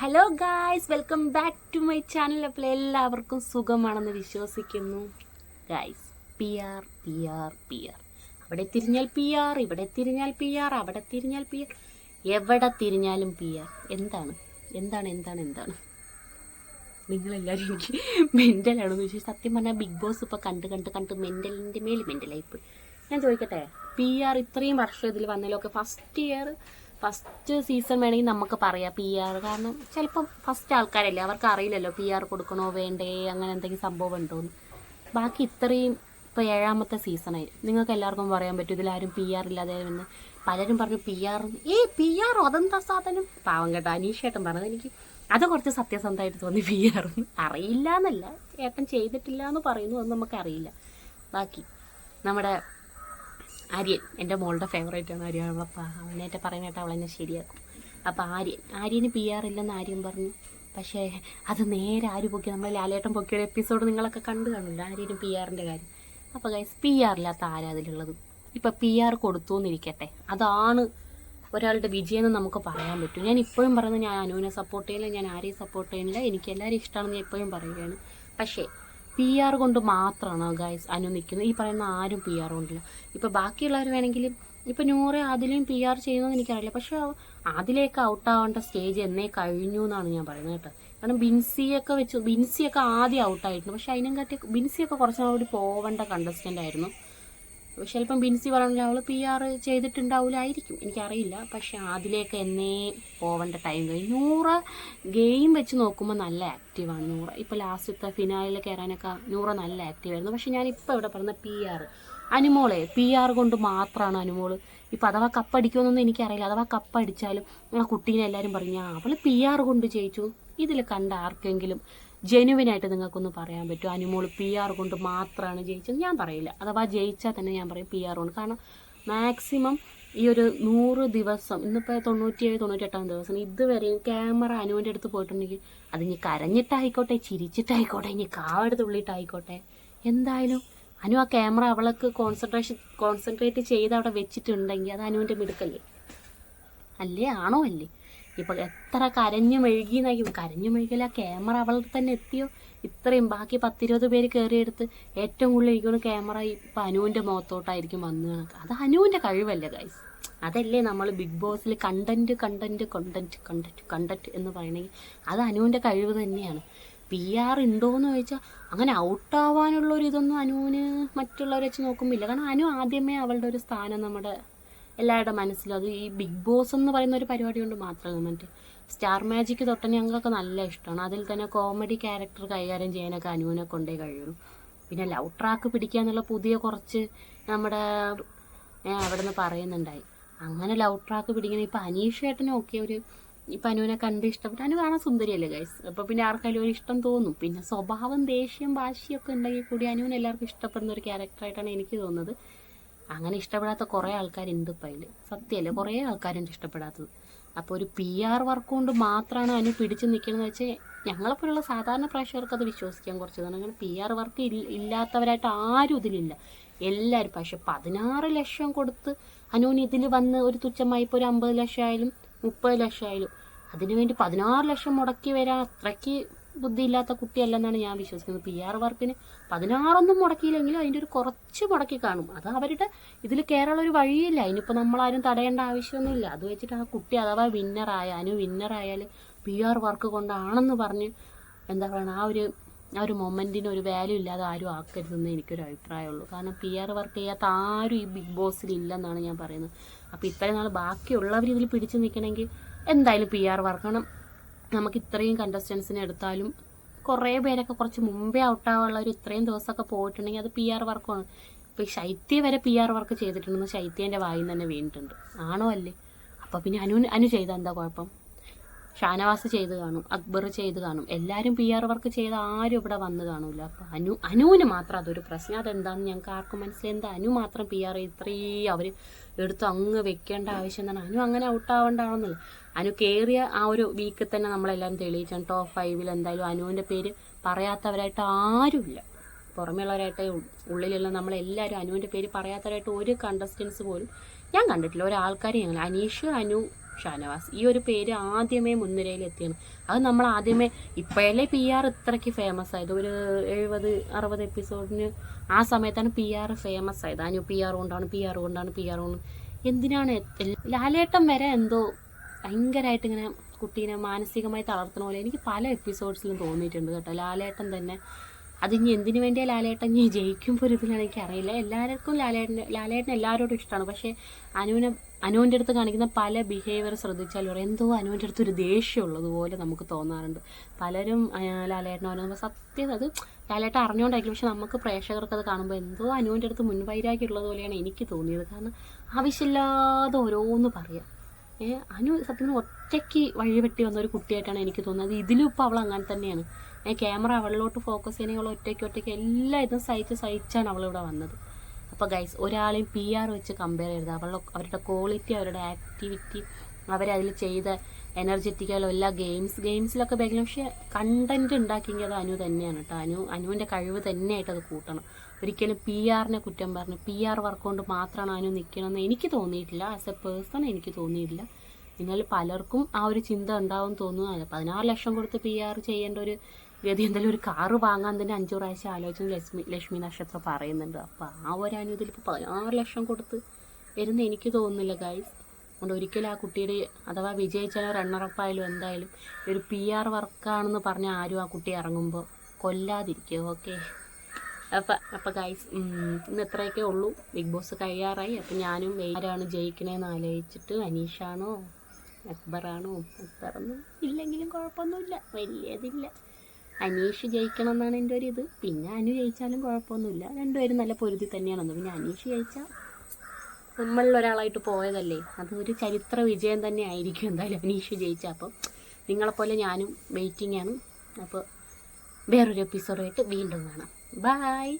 Hello guys welcome back to my channel അപ്പോൾ എല്ലാവർക്കും സുഖമാണെന്ന് വിശ്വസിക്കുന്നു. Guys P R P R P R അവിടെ തിരിഞ്ഞാൽ പി ആർ ഇവിടെ തിരിഞ്ഞാൽ പി ആർ അവിടെ തിരിഞ്ഞാൽ പി ആർ എവിടെ തിരിഞ്ഞാലും പി ആർ എന്താണ്? എന്താണ് എന്താണ് എന്താണ്? നിങ്ങളെല്ലാവരും എനിക്ക് മെന്റലാണെന്ന് ചോദിച്ചാൽ സത്യം പറഞ്ഞാൽ ബിഗ് ബോസ് ഇപ്പോൾ കണ്ട് കണ്ട് കണ്ട് മെന്റലിന്റെ മേൽ മെന്റലായിപ്പോയി ഞാൻ ചോദിക്കട്ടെ? പി ആർ ഇത്രയും വർഷം ഇതിൽ വന്നതിലൊക്കെ ഫസ്റ്റ് ഇയർ ഫസ്റ്റ് സീസൺ വേണമെങ്കിൽ നമുക്ക് പറയാം പി ആർ. കാരണം ചിലപ്പം ഫസ്റ്റ് ആൾക്കാരല്ലേ അവർക്ക് അറിയില്ലല്ലോ പി ആർ കൊടുക്കണോ വേണ്ടേ അങ്ങനെ എന്തെങ്കിലും സംഭവം ഉണ്ടോയെന്ന് ബാക്കി ഇത്രയും ഇപ്പോൾ ഏഴാമത്തെ സീസണായി. നിങ്ങൾക്ക് എല്ലാവർക്കും പറയാൻ പറ്റും ഇതിലാരും പി ആർ ഇല്ലാതെ എന്ന് പലരും പറഞ്ഞു പി ആർ ഏ പി ആർ അതെന്താ സാധനം? പാവം കേട്ടോ അനീഷേട്ടൻ പറഞ്ഞത് എനിക്ക് അത് കുറച്ച് സത്യസന്ധമായിട്ട് തോന്നി പി ആർ അറിയില്ല എന്നല്ല ഏട്ടൻ ചെയ്തിട്ടില്ല എന്ന് പറയുന്നു അത് നമുക്കറിയില്ല. ബാക്കി നമ്മുടെ ആര്യൻ എന്റെ മോളുടെ ഫേവറേറ്റ് ആണ് ആര്യൻ അവളെ അവനേറ്റ പറയുന്നേട്ട് അവളെന്നെ ശരിയാക്കും. അപ്പോൾ ആര്യൻ ആര്യന് പി ആർ ഇല്ലെന്ന് ആര്യൻ പറഞ്ഞു. പക്ഷേ അത് നേരെ ആര് പൊക്കി നമ്മൾ ലാലേട്ടൻ പൊക്കിയുടെ എപ്പിസോഡ് നിങ്ങളൊക്കെ കണ്ടു കാണില്ല ആര്യന് പി ആറിന്റെ കാര്യം. അപ്പോൾ ഗൈസ് പി ആർ ഇല്ലാത്ത ആരാ അതിലുള്ളത്? ഇപ്പം പി ആർ കൊടുത്തു എന്നിരിക്കട്ടെ അതാണ് ഒരാളുടെ വിജയം എന്ന് നമുക്ക് പറയാൻ പറ്റും. ഞാൻ ഇപ്പോഴും പറയുന്നത് ഞാൻ അനുവിനെ സപ്പോർട്ട് ചെയ്യില്ല ഞാൻ ആരെയും സപ്പോർട്ട് ചെയ്യുന്നില്ല. എനിക്ക് എല്ലാവരും ഇഷ്ടമാണെന്ന് ഞാൻ ഇപ്പോഴും പറയുകയാണ്. പക്ഷേ പി ആർ കൊണ്ട് മാത്രമാണ് ഗൈസ് അനു നിൽക്കുന്നത് ഈ പറയുന്ന ആരും പി ആർ കൊണ്ടില്ല. ഇപ്പോൾ ബാക്കിയുള്ളവർ വേണമെങ്കിൽ ഇപ്പോൾ നൂറ് അതിലും പി ആർ ചെയ്യുന്നതെന്ന് എനിക്കറിയില്ല. പക്ഷേ അതിലേക്ക് ഔട്ടാവേണ്ട സ്റ്റേജ് എന്നേ കഴിഞ്ഞു എന്നാണ് ഞാൻ പറയുന്നത് കേട്ടോ. കാരണം ബിൻസിയൊക്കെ വെച്ച് ബിൻസിയൊക്കെ ആദ്യം ഔട്ടായിട്ടുണ്ട് പക്ഷേ അതിനും കാട്ടി ബിൻസിയൊക്കെ കുറച്ച് നാൾ കൂടി പോവേണ്ട കണ്ടസ്റ്റന്റ് ആയിരുന്നു. ചിലപ്പം ബിൻസി പറഞ്ഞില്ല അവൾ പി ആർ ചെയ്തിട്ടുണ്ടാവില്ലായിരിക്കും എനിക്കറിയില്ല. പക്ഷെ അതിലേക്ക് എന്നേ പോവേണ്ട ടൈം കഴിഞ്ഞു നൂറ് ഗെയിം വെച്ച് നോക്കുമ്പോൾ നല്ല ആക്റ്റീവാണ് നൂറ്. ഇപ്പോൾ ലാസ്റ്റത്തെ ഫിനാലിൽ കയറാനൊക്കെ നൂറ് നല്ല ആക്റ്റീവായിരുന്നു പക്ഷെ ഞാനിപ്പോൾ ഇവിടെ പറഞ്ഞ പി ആർ അനുമോളെ പി ആർ കൊണ്ട് മാത്രമാണ് അനുമോൾ. ഇപ്പോൾ അഥവാ കപ്പടിക്കുമെന്നൊന്നും എനിക്കറിയില്ല. അഥവാ കപ്പടിച്ചാലും ആ കുട്ടീനെ എല്ലാവരും പറഞ്ഞു അവൾ പി ആർ കൊണ്ട് ജയിച്ചു. ഇതിൽ കണ്ട ആർക്കെങ്കിലും ജെനുവിനായിട്ട് നിങ്ങൾക്കൊന്ന് പറയാൻ പറ്റും അനുമോൾ പി ആർ കൊണ്ട് മാത്രമാണ് ജയിച്ചത്? ഞാൻ പറയില്ല. അഥവാ ജയിച്ചാൽ തന്നെ ഞാൻ പറയും പി ആർ കൊണ്ട്. കാരണം മാക്സിമം ഈ ഒരു നൂറ് ദിവസം ഇന്നിപ്പോൾ തൊണ്ണൂറ്റിയേഴ് തൊണ്ണൂറ്റെട്ടാം ദിവസം ഇതുവരെയും ക്യാമറ അനുവിന്റെ അടുത്ത് പോയിട്ടുണ്ടെങ്കിൽ അത് ഇനി കരഞ്ഞിട്ടായിക്കോട്ടെ ചിരിച്ചിട്ടായിക്കോട്ടെ ഇനി കാവെടുത്ത് ഉള്ളിട്ടായിക്കോട്ടെ. എന്തായാലും അനു ആ ക്യാമറ അവൾക്ക് കോൺസെൻട്രേഷൻ കോൺസെൻട്രേറ്റ് ചെയ്ത് അവിടെ വെച്ചിട്ടുണ്ടെങ്കിൽ അത് അനുവിന്റെ മിടുക്കല്ലേ? അല്ലേ? ആണോ അല്ലേ? ഇപ്പോൾ എത്ര കരഞ്ഞു മെഴുകി നയിക്കും കരഞ്ഞു മെഴുകില്ല ക്യാമറ അവളുടെ തന്നെ എത്തിയോ? ഇത്രയും ബാക്കി പത്തിരുപത് പേര് കയറിയെടുത്ത് ഏറ്റവും കൂടുതൽ എനിക്കൊന്ന് ക്യാമറ ഇപ്പം അനുവിന്റെ മുഖത്തോട്ടായിരിക്കും വന്നു കണക്ക്. അത് അനുവിന്റെ കഴിവല്ലേ ഗൈസ് അതല്ലേ നമ്മൾ ബിഗ് ബോസിൽ content content content content content എന്ന് പറയണമെങ്കിൽ അത് അനുവിന്റെ കഴിവ് തന്നെയാണ്. പി ആർ ഉണ്ടോ എന്ന് ചോദിച്ചാൽ അങ്ങനെ ഔട്ടാവാനുള്ള ഒരു ഇതൊന്നും അനുവിന് മറ്റുള്ളവരെ വെച്ച് നോക്കുമ്പോൾ ഇല്ല. കാരണം അനു ആദ്യമേ അവളുടെ ഒരു സ്ഥാനം നമ്മുടെ എല്ലാവരുടെ മനസ്സിലും. അത് ഈ ബിഗ് ബോസ് എന്ന് പറയുന്ന ഒരു പരിപാടി കൊണ്ട് മാത്രമല്ല മറ്റേ സ്റ്റാർ മാജിക് തൊട്ട് ഞങ്ങൾക്ക് നല്ല ഇഷ്ടമാണ്. അതിൽ തന്നെ കോമഡി ക്യാരക്ടർ കൈകാര്യം ചെയ്യാനൊക്കെ അനുവിനെ കൊണ്ടേ കഴിയുള്ളൂ. പിന്നെ ലവ് ട്രാക്ക് പിടിക്കുക എന്നുള്ള പുതിയ കുറച്ച് നമ്മുടെ അവിടെ നിന്ന് പറയുന്നുണ്ടായി. അങ്ങനെ ലവ് ട്രാക്ക് പിടിക്കുന്ന ഇപ്പം അനീഷ് ഏട്ടനും ഒക്കെ ഒരു ഇപ്പം അനുവിനെ കണ്ട് ഇഷ്ടപ്പെട്ടു. അനു കാണാൻ സുന്ദരിയല്ലേ ഗൈസ് അപ്പോൾ പിന്നെ ആർക്കായാലും ഒരു ഇഷ്ടം തോന്നും. പിന്നെ സ്വഭാവം ദേഷ്യം വാശിയൊക്കെ ഉണ്ടെങ്കിൽ കൂടി അനുവിന് എല്ലാവർക്കും ഇഷ്ടപ്പെടുന്ന ഒരു ക്യാരക്ടറായിട്ടാണ് എനിക്ക് തോന്നുന്നത്. അങ്ങനെ ഇഷ്ടപ്പെടാത്ത കുറേ ആൾക്കാരുണ്ട് ഇപ്പം അതിൽ സത്യമല്ലേ കുറേ ആൾക്കാരുണ്ട് ഇഷ്ടപ്പെടാത്തത്. അപ്പോൾ ഒരു പി ആർ വർക്ക് കൊണ്ട് മാത്രമാണ് അതിന് പിടിച്ചു നിൽക്കണമെന്ന് വെച്ചാൽ ഞങ്ങളെപ്പോലുള്ള സാധാരണ പ്രേക്ഷകർക്ക് അത് വിശ്വസിക്കാൻ കുറച്ച് കാരണം പി ആർ വർക്ക് ഇല്ലാത്തവരായിട്ട് ആരും ഇതിലില്ല. എല്ലാവരും പക്ഷെ പതിനാറ് ലക്ഷം കൊടുത്ത് അനുവിന് ഇതിൽ വന്ന് ഒരു തുച്ഛമായി ഇപ്പോൾ ഒരു അമ്പത് ലക്ഷം ആയാലും മുപ്പത് ലക്ഷം ആയാലും അതിനുവേണ്ടി പതിനാറ് ലക്ഷം മുടക്കി വരാൻ അത്രയ്ക്ക് ബുദ്ധിയില്ലാത്ത കുട്ടിയല്ലെന്നാണ് ഞാൻ വിശ്വസിക്കുന്നത്. പി ആർ വർക്കിന് പതിനാറൊന്നും മുടക്കിയില്ലെങ്കിലും അതിന്റെ ഒരു കുറച്ച് മുടക്കി കാണും. അത് അവരുടെ ഇതിൽ കയറാനുള്ള ഒരു വഴിയില്ല. അതിനിപ്പോൾ നമ്മളാരും തടയേണ്ട ആവശ്യമൊന്നുമില്ല. അത് വെച്ചിട്ട് ആ കുട്ടി അഥവാ വിന്നറായ അനു വിന്നറായാൽ പി ആർ വർക്ക് കൊണ്ടാണെന്ന് പറഞ്ഞ് എന്താ പറയുക ആ ഒരു ആ ഒരു മൊമെന്റിന് ഒരു വാല്യൂ ഇല്ലാതെ ആരും ആക്കരുതെന്ന് എനിക്കൊരു അഭിപ്രായമുള്ളൂ. കാരണം പി ആർ വർക്ക് ചെയ്യാത്ത ആരും ഈ ബിഗ് ബോസിൽ ഇല്ലെന്നാണ് ഞാൻ പറയുന്നത്. അപ്പോൾ ഇത്രയും നാൾ ബാക്കിയുള്ളവർ ഇതിൽ പിടിച്ചു നിൽക്കണമെങ്കിൽ എന്തായാലും പി ആർ വർക്കണം നമുക്ക് ഇത്രയും കണ്ടസ്റ്റൻസിനെ എടുത്താലും കുറേ പേരൊക്കെ കുറച്ച് മുമ്പേ ഒരു ഇത്രയും ദിവസമൊക്കെ പോയിട്ടുണ്ടെങ്കിൽ അത് പി ആർ വർക്കാണ് ഇപ്പോൾ ഈ ശൈത്യ വരെ പി ആർ വർക്ക് ചെയ്തിട്ടുണ്ടെന്ന് ശൈത്യന്റെ വായിൽ തന്നെ വീണിട്ടുണ്ട്. ആണോ അല്ലേ? അപ്പോൾ പിന്നെ അനു അനു ചെയ്താൽ എന്താ കുഴപ്പം? ഷാനവാസ് ചെയ്ത് കാണും അക്ബർ ചെയ്ത് കാണും. എല്ലാവരും പി ആർ വർക്ക് ചെയ്ത് ആരും ഇവിടെ വന്ന് കാണൂല. അപ്പം അനു അനുവിന് മാത്രം അതൊരു പ്രശ്നം. അതെന്താണെന്ന് ഞങ്ങൾക്ക് ആർക്കും മനസ്സിലായത് അനു മാത്രം പി ആർ ഇത്രയും അവർ എടുത്ത് അങ്ങ് വെക്കേണ്ട ആവശ്യം എന്താണ്? അനു അങ്ങനെ ഔട്ടാവേണ്ടാണെന്നില്ല അനു കയറിയ ആ ഒരു വീക്കിൽ തന്നെ നമ്മളെല്ലാം തെളിയിച്ചാണ്. ടോപ്പ് ഫൈവിൽ എന്തായാലും അനുവിന്റെ പേര് പറയാത്തവരായിട്ട് ആരുമില്ല. പുറമെയുള്ളവരായിട്ടേ ഉള്ളിലുള്ള നമ്മളെല്ലാവരും അനുവിന്റെ പേര് പറയാത്തവരായിട്ട് ഒരു കണ്ടസ്റ്റൻസ് പോലും ഞാൻ കണ്ടിട്ടില്ല. ഒരാൾക്കാരെ ഞങ്ങൾ അനീഷ് അനു ഷാനവാസ്. ഈ ഒരു പേര് ആദ്യമേ മുൻനിരയിൽ എത്തിയാണ്. അത് നമ്മൾ ആദ്യമേ ഇപ്പോഴല്ലേ പി ആർ ഇത്രയ്ക്ക് ഫേമസ് ആയത്? ഒരു എഴുപത് അറുപത് എപ്പിസോഡിന് ആ സമയത്താണ് പി ആർ ഫേമസ് ആയത്. അനു പി ആർ കൊണ്ടാണ് പി ആർ കൊണ്ടാണ് പി ആർ കൊണ്ട് എന്തിനാണ് ലാലേട്ടം വരെ എന്തോ ഭയങ്കരമായിട്ട് ഇങ്ങനെ കുട്ടീനെ മാനസികമായി തളർത്തണ പോലെ എനിക്ക് പല എപ്പിസോഡ്സിലും തോന്നിയിട്ടുണ്ട് കേട്ടോ. ലാലേട്ടൻ തന്നെ അതിനി എന്തിനു വേണ്ടിയാ ലാലേട്ടൻ ഇനി ജയിക്കുമ്പോൾ ഒരു ഇതിലാണ് എനിക്കറിയില്ല. എല്ലാവർക്കും ലാലേട്ടൻ ലാലേട്ടൻ എല്ലാവരോടും ഇഷ്ടമാണ്. പക്ഷേ അനുവിനെ അനുവിന്റെ അടുത്ത് കാണിക്കുന്ന പല ബിഹേവിയർ ശ്രദ്ധിച്ചാൽ പറയും എന്തോ അനുവിന്റെ അടുത്ത് ഒരു ദേഷ്യമുള്ളതുപോലെ നമുക്ക് തോന്നാറുണ്ട്. പലരും ലാലേട്ടൻ ലാലേട്ടനെ പറയുമ്പോൾ സത്യം അത് ലാലേട്ടൻ അറിഞ്ഞുകൊണ്ടായിരിക്കും പക്ഷെ നമുക്ക് പ്രേക്ഷകർക്ക് അത് കാണുമ്പോൾ എന്തോ അനുവിന്റെ അടുത്ത് മുൻവൈരാഗ്യം ഉള്ളതുപോലെയാണ് എനിക്ക് തോന്നിയത്. കാരണം ആവശ്യമില്ലാതെ ഓരോന്ന് പറയാം. അനു സത്യം ഒറ്റയ്ക്ക് വഴിവെട്ടി വന്ന ഒരു കുട്ടിയായിട്ടാണ് എനിക്ക് തോന്നുന്നത്. ഇതിലും ഇപ്പോൾ അവൾ അങ്ങനെ തന്നെയാണ്. ഞാൻ ക്യാമറ അവളിലോട്ട് ഫോക്കസ് ചെയ്യണമെങ്കിൽ ഒറ്റയ്ക്ക് ഒറ്റയ്ക്ക് എല്ലാ ഇതും സഹിച്ച് സഹിച്ചാണ് അവളിവിടെ വന്നത്. അപ്പോൾ ഗൈസ് ഒരാളെയും പി ആർ വെച്ച് കമ്പയർ ചെയ്തത് അവളുടെ അവരുടെ ക്വാളിറ്റി അവരുടെ ആക്ടിവിറ്റി അവരതിൽ ചെയ്ത എനർജറ്റിക്കലോ എല്ലാ ഗെയിംസ് ഗെയിംസിലൊക്കെ ബാക്കിലും പക്ഷേ കണ്ടന്റ് ഉണ്ടാക്കിയെങ്കിൽ അത് അനു തന്നെയാണ് കേട്ടോ. അനു അനുവിന്റെ കഴിവ് തന്നെയായിട്ട് അത് കൂട്ടണം. ഒരിക്കലും പി ആറിനെ കുറ്റം പറഞ്ഞു പി ആർ വർക്ക് കൊണ്ട് മാത്രമാണ് അനു നിൽക്കണമെന്ന് എനിക്ക് തോന്നിയിട്ടില്ല. ആസ് എ പേഴ്സൺ എനിക്ക് തോന്നിയിട്ടില്ല. എന്നാൽ പലർക്കും ആ ഒരു ചിന്ത ഉണ്ടാവും തോന്നുന്നു. പതിനാറ് ലക്ഷം കൊടുത്ത് പി ആർ ചെയ്യേണ്ട ഒരു ഗതി എന്തായാലും ഒരു കാറ് വാങ്ങാൻ തന്നെ അഞ്ചു പ്രാവശ്യം ആലോചിച്ച് ലക്ഷ്മി ലക്ഷ്മി നക്ഷത്രം പറയുന്നുണ്ട്. അപ്പോൾ ആ ഒരു അനുദിൽ ഇപ്പോൾ പതിനാറ് ലക്ഷം കൊടുത്ത് വരുന്ന എനിക്ക് തോന്നുന്നില്ല ഗൈസ് അതുകൊണ്ട് ഒരിക്കലും ആ കുട്ടിയുടെ അഥവാ വിജയിച്ചാലോ റണ്ണറപ്പായാലും എന്തായാലും ഒരു പി ആർ വർക്കാണെന്ന് പറഞ്ഞ ആരും ആ കുട്ടി ഇറങ്ങുമ്പോൾ കൊല്ലാതിരിക്കുക ഓക്കെ അപ്പം അപ്പം ഗൈസ് ഇന്ന് ഇത്രയൊക്കെ ഉള്ളൂ. ബിഗ് ബോസ് കഴിയാറായി. അപ്പം ഞാനും ആരാണ് ജയിക്കണേന്ന് ആലോചിച്ചിട്ട് അനീഷാണോ അക്ബറാണോ അക്ബറൊന്നും ഇല്ലെങ്കിലും കുഴപ്പമൊന്നുമില്ല. വലിയതില്ല. അനീഷ് ജയിക്കണം എന്നാണ് എന്റെ ഒരു ഇത് പിന്നെ അനു ജയിച്ചാലും കുഴപ്പമൊന്നുമില്ല. രണ്ടുപേരും നല്ല പൊരുതി തന്നെയാണെന്ന്. പിന്നെ അനീഷ് ജയിച്ചാൽ നമ്മളിൽ ഒരാളായിട്ട് പോയതല്ലേ? അതൊരു ചരിത്ര വിജയം തന്നെ ആയിരിക്കും എന്തായാലും അനീഷ് ജയിച്ച. അപ്പം നിങ്ങളെപ്പോലെ ഞാനും വെയിറ്റിംഗ് ആണ്. അപ്പോൾ വേറൊരു എപ്പിസോഡായിട്ട് വീണ്ടും കാണാം. ബായ്